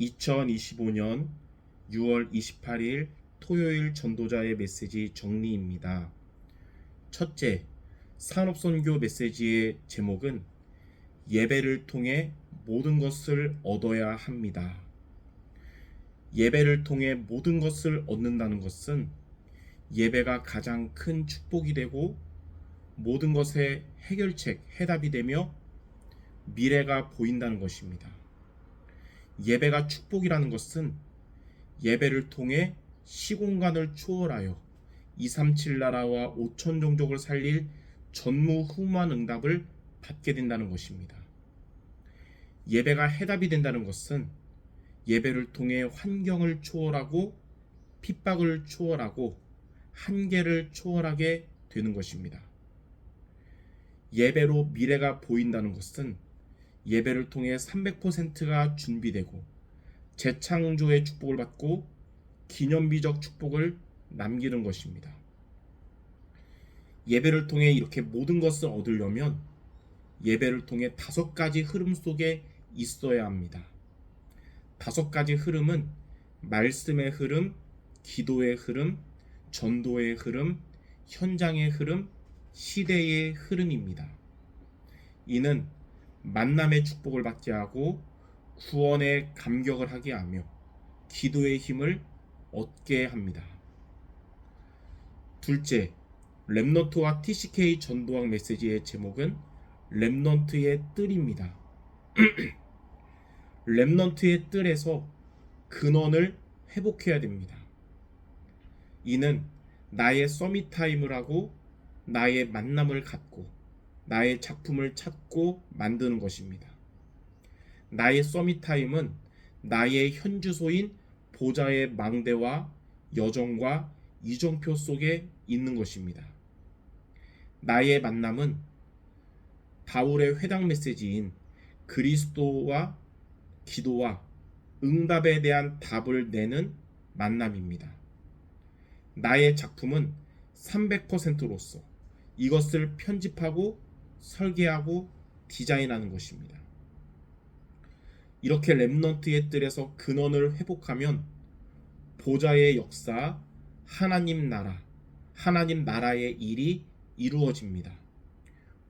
2025년 6월 28일 토요일 전도자의 메시지 정리입니다. 첫째, 산업선교 메시지의 제목은 예배를 통해 모든 것을 얻어야 합니다. 예배를 통해 모든 것을 얻는다는 것은 예배가 가장 큰 축복이 되고 모든 것의 해결책, 해답이 되며 미래가 보인다는 것입니다. 예배가 축복이라는 것은 예배를 통해 시공간을 초월하여 237 나라와 5천 종족을 살릴 전무후무한 응답을 받게 된다는 것입니다. 예배가 해답이 된다는 것은 예배를 통해 환경을 초월하고 핍박을 초월하고 한계를 초월하게 되는 것입니다. 예배로 미래가 보인다는 것은 예배를 통해 300%가 준비되고 재창조의 축복을 받고 기념비적 축복을 남기는 것입니다. 예배를 통해 이렇게 모든 것을 얻으려면 예배를 통해 다섯 가지 흐름 속에 있어야 합니다. 다섯 가지 흐름은 말씀의 흐름, 기도의 흐름, 전도의 흐름, 현장의 흐름, 시대의 흐름입니다. 이는 만남의 축복을 받게 하고 구원의 감격을 하게 하며 기도의 힘을 얻게 합니다. 둘째, 랩넌트와 TCK 전도학 메시지의 제목은 랩넌트의 뜰입니다. 랩넌트의 뜰에서 근원을 회복해야 됩니다. 이는 나의 서밋 타임을 하고 나의 만남을 갖고 나의 작품을 찾고 만드는 것입니다. 나의 서밋 타임은 나의 현주소인 보좌의 망대와 여정과 이정표 속에 있는 것입니다. 나의 만남은 바울의 회당 메시지인 그리스도와 기도와 응답에 대한 답을 내는 만남입니다. 나의 작품은 300%로서 이것을 편집하고 설계하고 디자인하는 것입니다. 이렇게 랩넌트의 뜰에서 근원을 회복하면 보좌의 역사, 하나님 나라, 하나님 나라의 일이 이루어집니다.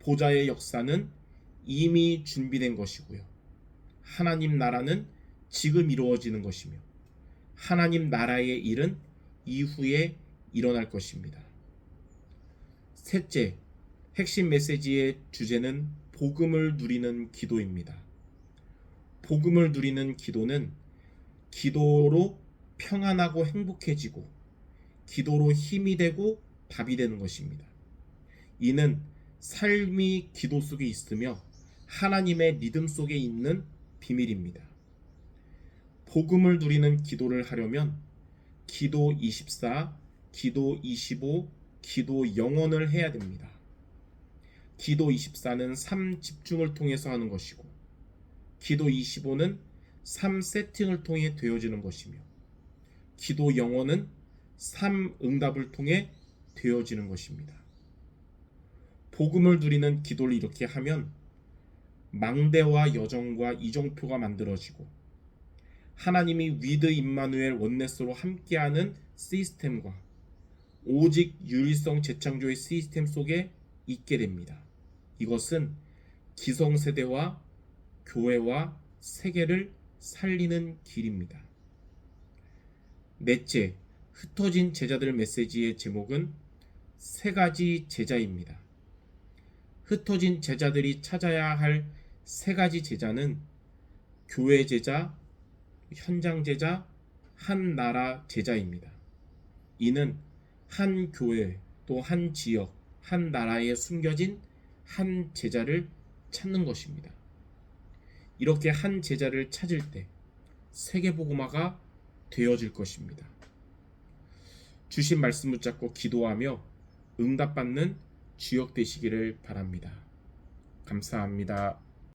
보좌의 역사는 이미 준비된 것이고요. 하나님 나라는 지금 이루어지는 것이며 하나님 나라의 일은 이후에 일어날 것입니다. 셋째, 핵심 메시지의 주제는 복음을 누리는 기도입니다. 복음을 누리는 기도는 기도로 평안하고 행복해지고 기도로 힘이 되고 답이 되는 것입니다. 이는 삶이 기도 속에 있으며 하나님의 리듬 속에 있는 비밀입니다. 복음을 누리는 기도를 하려면 기도 24, 기도 25, 기도 영원을 해야 됩니다. 기도 24는 3 집중을 통해서 하는 것이고 기도 25는 3 세팅을 통해 되어지는 것이며 기도 영원은 3 응답을 통해 되어지는 것입니다. 복음을 누리는 기도를 이렇게 하면 망대와 여정과 이정표가 만들어지고 하나님이 위드 임마누엘 원네스로 함께하는 시스템과 오직 유일성 재창조의 시스템 속에 있게 됩니다. 이것은 기성세대와 교회와 세계를 살리는 길입니다. 넷째, 흩어진 제자들 메시지의 제목은 세 가지 제자입니다. 흩어진 제자들이 찾아야 할 세 가지 제자는 교회 제자, 현장 제자, 한 나라 제자입니다. 이는 한 교회 또 한 지역, 한 나라에 숨겨진 한 제자를 찾는 것입니다. 이렇게 한 제자를 찾을 때 세계복음화가 되어질 것입니다. 주신 말씀 붙잡고 기도하며 응답받는 주역 되시기를 바랍니다. 감사합니다.